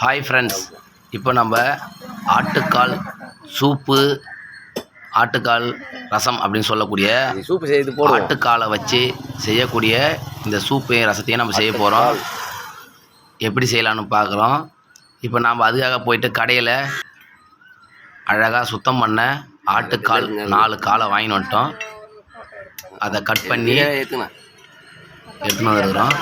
Hi friends இப்போ நம்ம ஆட்டுக்கால் சூப்பு ஆட்டுக்கால் ரசம் அப்படின்னு சொல்லக்கூடிய சூப்பு செய்து போடுவோம். ஆட்டுக்காலை வச்சு செய்யக்கூடிய இந்த சூப்பையும் ரசத்தையும் நம்ம செய்ய போகிறோம் எப்படி செய்யலாம்னு பார்க்குறோம். இப்போ நாம் அதுக்காக போயிட்டு கடையில் அழகாக சுத்தம் பண்ண ஆட்டுக்கால் நாலு காலை வாங்கின்னு வந்துட்டோம். அதை கட் பண்ணி எடுத்துன்னு வந்துருக்குறோம்.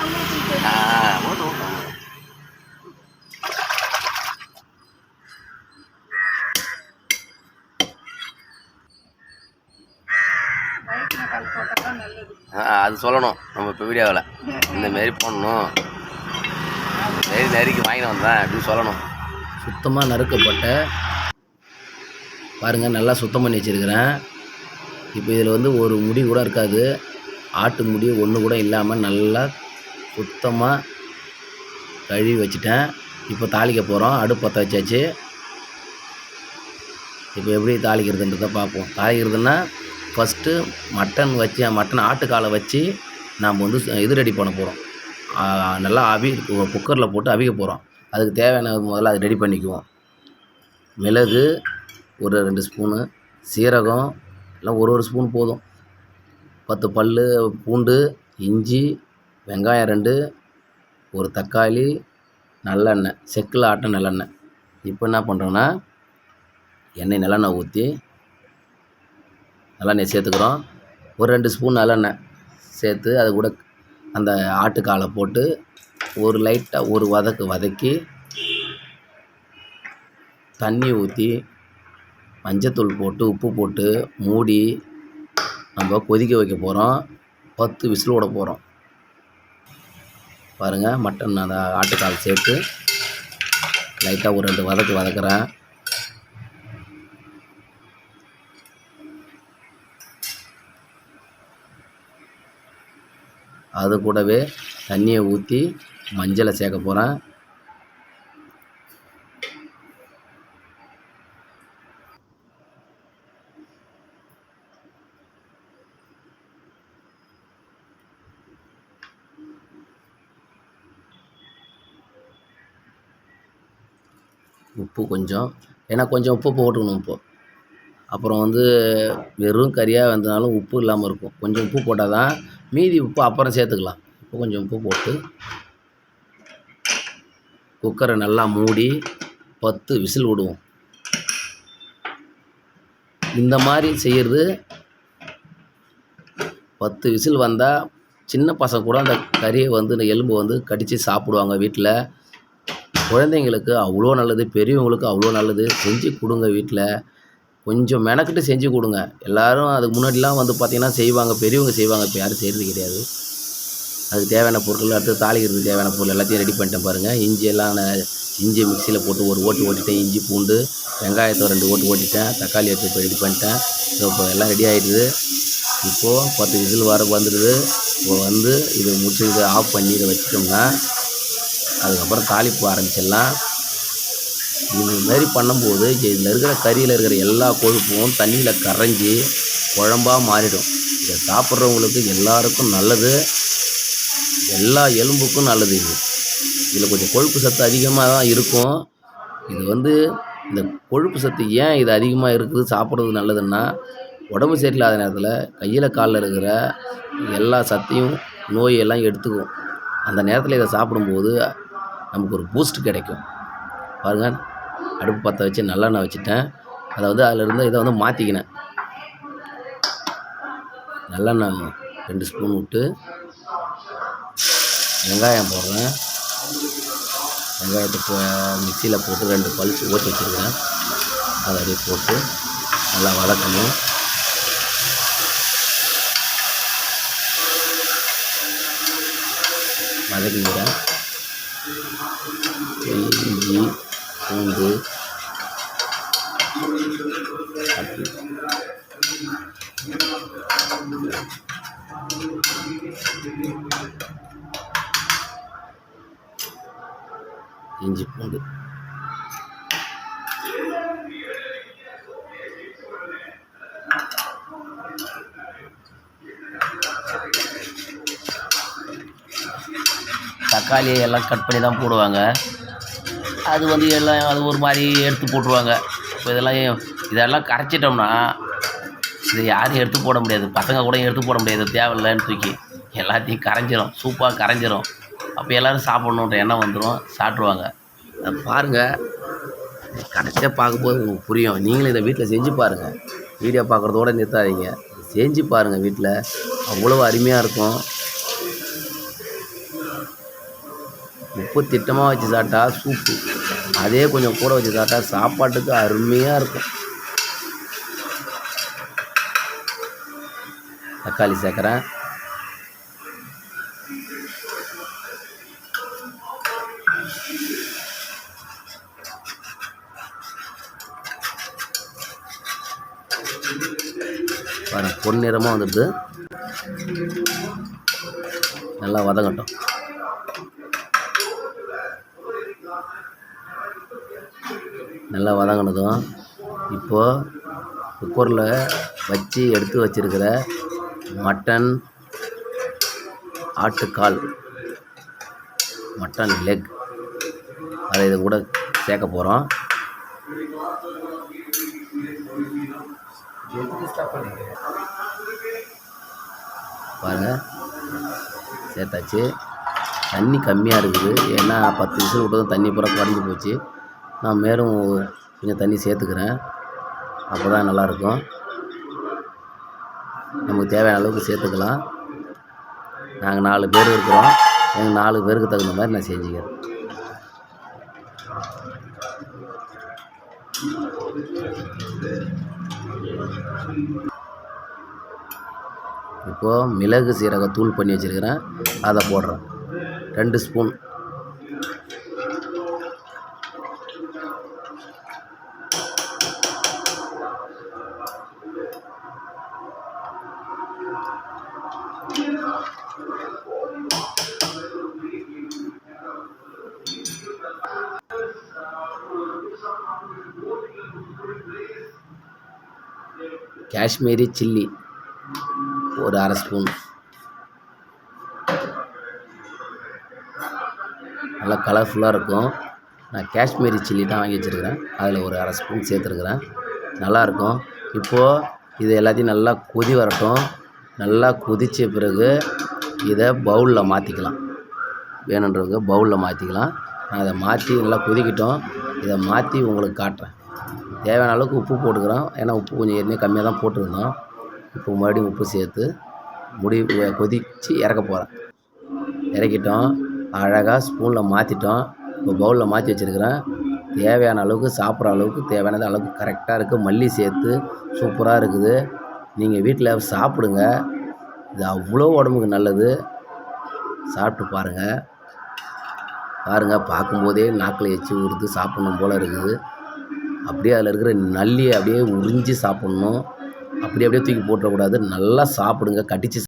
அது சொல்லணும் நம்ம இப்போ வீடியோவில். இந்த மாரி போடணும் நெறி நெறிக்கு வாங்கிட்டு வந்தேன். அப்படின்னு சொல்லணும். சுத்தமாக நறுக்கப்பட்ட பாருங்கள் நல்லா சுத்தம் பண்ணி வச்சுருக்கிறேன். இப்போ இதில் வந்து ஒரு முடி கூட இருக்காது. ஆட்டு முடி ஒன்று கூட இல்லாமல் நல்லா சுத்தமாக கழுவி வச்சுட்டேன். இப்போ தாளிக்க போகிறோம் அடுப்பு பற்ற வச்சாச்சு. இப்போ எப்படி தாளிக்கிறதுன்றதை பார்ப்போம் தாளிக்கிறதுன்னா ஃபஸ்ட்டு மட்டன் வச்சு மட்டன் ஆட்டுக்காலை வச்சு நாம் வந்து இது ரெடி பண்ண போகிறோம் நல்லா அவி குக்கரில் போட்டு அவிக்க போகிறோம் அதுக்கு தேவையான முதல்ல அது ரெடி பண்ணிக்குவோம். மிளகு ஒரு ரெண்டு ஸ்பூனு சீரகம் எல்லாம் ஒரு ஒரு ஸ்பூன் போதும். பத்து பல் பூண்டு இஞ்சி வெங்காயம் ரெண்டு ஒரு தக்காளி நல்லெண்ணெய் செக்கில் ஆட்ட நல்லெண்ணெய். இப்போ என்ன பண்ணுறோன்னா எண்ணெய் நல்லெண்ணெய் ஊற்றி நல்லெண்ணெய் சேர்த்துக்கிறோம். ஒரு ரெண்டு ஸ்பூன் நல்லெண்ணெய் சேர்த்து அது கூட அந்த ஆட்டுக்காலை போட்டு ஒரு லைட்டாக ஒரு வதக்கு வதக்கி தண்ணி ஊற்றி மஞ்சத்தூள் போட்டு உப்பு போட்டு மூடி நம்ம கொதிக்க வைக்க போகிறோம் பத்து விசில் விட போகிறோம் பாருங்கள் மட்டன் அந்த ஆட்டுக்கால் சேர்த்து லைட்டாக ஒரு ரெண்டு வதக்கு வதக்குறேன். அது கூடவே தண்ணியை ஊற்றி மஞ்சளை சேர்க்க போகிறேன் உப்பு கொஞ்சம் ஏன்னா கொஞ்சம் உப்பு போட்டுக்கணும் இப்போ. அப்புறம் வந்து வெறும் கறியாக வந்தனாலும் உப்பு இல்லாமல் இருக்கும். கொஞ்சம் உப்பு போட்டால் தான் மீதி உப்பு அப்புறம் சேர்த்துக்கலாம். இப்போ கொஞ்சம் உப்பு போட்டு குக்கரை நல்லா மூடி பத்து விசில் விடுவோம். இந்த மாதிரி செய்கிறது பத்து விசில் வந்தால் சின்ன பசங்க கூட அந்த கறியை வந்து இந்த எலும்பு வந்து கடித்து சாப்பிடுவாங்க வீட்டில் குழந்தைங்களுக்கு அவ்வளோ நல்லது பெரியவங்களுக்கு அவ்வளோ நல்லது செஞ்சு கொடுங்க வீட்டில் கொஞ்சம் மெனக்கிட்டு செஞ்சு கொடுங்க. எல்லாரும் அதுக்கு முன்னாடிலாம் வந்து பார்த்திங்கன்னா செய்வாங்க பெரியவங்க செய்வாங்க இப்போ யாரும் செய்கிறது கிடையாது. அதுக்கு தேவையான பொருட்கள் அடுத்து தாளிக்கிறதுக்கு தேவையான பொருள் எல்லாத்தையும் ரெடி பண்ணிட்டேன் பாருங்கள் இஞ்சியெல்லாம் நான் இஞ்சி மிக்சியில் போட்டு ஒரு ஓட்டு ஓட்டிட்டேன் இஞ்சி பூண்டு வெங்காயத்தை ரெண்டு ஓட்டு ஓட்டிட்டேன் தக்காளி எடுத்து இப்போ ரெடி பண்ணிட்டேன். இப்போ எல்லாம் ரெடி ஆகிடுது இப்போது பத்து விசில் வர வந்துடுது. இப்போ வந்து இதை முடிச்சு இதை ஆஃப் பண்ணி இதை வச்சுட்டோம்னா அதுக்கப்புறம் தாளிப்பு ஆரம்பிச்சிடலாம். இது மாதிரி பண்ணும்போது இதில் இருக்கிற கறியில் இருக்கிற எல்லா கொழுப்பும் தண்ணியில் கரைஞ்சி குழம்பாக மாறிடும். இதை சாப்பிட்றவங்களுக்கு எல்லாருக்கும் நல்லது. எல்லா எலும்புக்கும் நல்லது இது. இதில் கொஞ்சம் கொழுப்பு சத்து அதிகமாக தான் இருக்கும். இது வந்து இந்த கொழுப்பு சத்து ஏன் இது அதிகமாக இருக்குது? சாப்பிட்றது நல்லதுன்னா உடம்பு சரியில்லாத நேரத்தில் கையில் காலில் இருக்கிற எல்லா சத்தையும் நோயெல்லாம் எடுத்துக்கும். அந்த நேரத்தில் இதை சாப்பிடும்போது நமக்கு ஒரு பூஸ்ட் கிடைக்கும். பாருங்கள் அடுப்பு பற்ற வச்சு நல்லெண்ணெய் வச்சுட்டேன். அதை வந்து அதில் இருந்து இதை வந்து மாற்றிக்கினேன் நல்லெண்ணெய் ரெண்டு ஸ்பூன் விட்டு வெங்காயம் போடுறேன். வெங்காயத்தை போ மிக்சியில் போட்டு ரெண்டு பல்ஸ் ஓட்டி வச்சுருக்கேன் அதை அப்படியே போட்டு நல்லா வதக்கணும். வதக்கிக்கிறேன். இஞ்சி பூண்டு இஞ்சி பூண்டு. தக்காளி எல்லாம் கட் பண்ணி தான் போடுவாங்க. அது வந்து எல்லாம் அது ஒரு மாதிரி எடுத்து போட்டுருவாங்க. இப்போ இதெல்லாம் இதெல்லாம் கரைச்சிட்டோம்னா இதை யாரும் எடுத்து போட முடியாது. பசங்க கூட எடுத்து போட முடியாது. தேவையில்லைன்னு தூக்கி எல்லாத்தையும் கரைஞ்சிரும். சூப்பாக கரைஞ்சிரும். அப்போ எல்லோரும் சாப்பிட்ணுன்ற எண்ணம் வந்துடும் சாப்பிட்ருவாங்க அதை பாருங்கள் கடைசியாக பார்க்கும்போது உங்களுக்கு புரியும். நீங்களும் இதை வீட்டில் செஞ்சு பாருங்கள் வீடியோ பார்க்குறதோட நிறுத்தாதீங்க. செஞ்சு பாருங்கள் வீட்டில். அவ்வளோ அருமையாக இருக்கும். உப்பு திட்டமாக வச்சு சாப்பிட்டா சூப்பு. அதே கொஞ்சம் கூட வச்சு சாப்பிட்டா சாப்பாட்டுக்கு அருமையாக இருக்கும். தக்காளி சேர்க்குறேன். பாருங்க பொன்னிறமாக வந்துடுது. நல்லா வதங்கட்டும். நல்லா வதங்கினதும் இப்போது குக்கரில் வச்சு எடுத்து வச்சிருக்கிற மட்டன் ஆட்டுக்கால் மட்டன் லெக் அதை இது கூட சேர்க்க போகிறோம். பாருங்கள் சேர்த்தாச்சு. தண்ணி கம்மியாக இருக்குது. ஏன்னா பத்து விசில் விட்டதும் தண்ணி பூரா குறைஞ்சி போச்சு. நான் மேலும் கொஞ்சம் தண்ணி சேர்த்துக்கிறேன். அப்போ தான் நல்லாயிருக்கும். நமக்கு தேவையான அளவுக்கு சேர்த்துக்கலாம். நாங்கள் நாலு பேர் இருக்கிறோம். எங்கள் நாலு பேருக்கு தகுந்த மாதிரி நான் செஞ்சுக்கிறேன். இப்போது மிளகு சீரக தூள் பண்ணி வச்சுருக்கிறேன். அதை போடுறேன். ரெண்டு ஸ்பூன். காஷ்மீரி சில்லி ஒரு அரை ஸ்பூன் நல்லா கலர்ஃபுல்லாக இருக்கும். நான் காஷ்மீரி சில்லி தான் வாங்கி வச்சுருக்கிறேன். அதில் ஒரு அரை ஸ்பூன் சேர்த்துருக்குறேன். நல்லாயிருக்கும் இப்போது இது எல்லாத்தையும் நல்லா கொதி வரட்டும். நல்லா கொதித்த பிறகு இதை பவுலில் மாற்றிக்கலாம் வேணுன்றவங்க பவுலில் மாற்றிக்கலாம் நான் அதை மாற்றி நல்லா கொதிக்கிட்டோம். இதை மாற்றி உங்களுக்கு காட்டுறேன். தேவையான அளவுக்கு உப்பு போட்டுக்கிறோம். ஏன்னா உப்பு கொஞ்சம் ஏற்கனவே கம்மியாக தான் போட்டிருந்தோம். இப்போ மறுபடியும் உப்பு சேர்த்து முடி கொதித்து இறக்க போகிறேன் இறக்கிட்டோம். அழகாக ஸ்பூனில் மாற்றிட்டோம் இப்போ பவுலில் மாற்றி வச்சுருக்கிறேன். தேவையான அளவுக்கு சாப்பிட்ற அளவுக்கு தேவையானது அளவுக்கு கரெக்டாக இருக்குது மல்லி சேர்த்து சூப்பராக இருக்குது. நீங்கள் வீட்டில் சாப்பிடுங்க. இது அவ்வளோ உடம்புக்கு நல்லது. சாப்பிட்டு பாருங்கள் பாருங்கள் பார்க்கும்போதே நாக்கில் எச்சி ஊறுது சாப்பிட்ணும் போல் இருக்குது. அப்படியே அதில் இருக்கிற நல்லியை அப்படியே உறிஞ்சி சாப்பிட்ணும். அப்படியே அப்படியே தூக்கி போட்டுறக்கூடாது. நல்லா சாப்பிடுங்க. கடித்து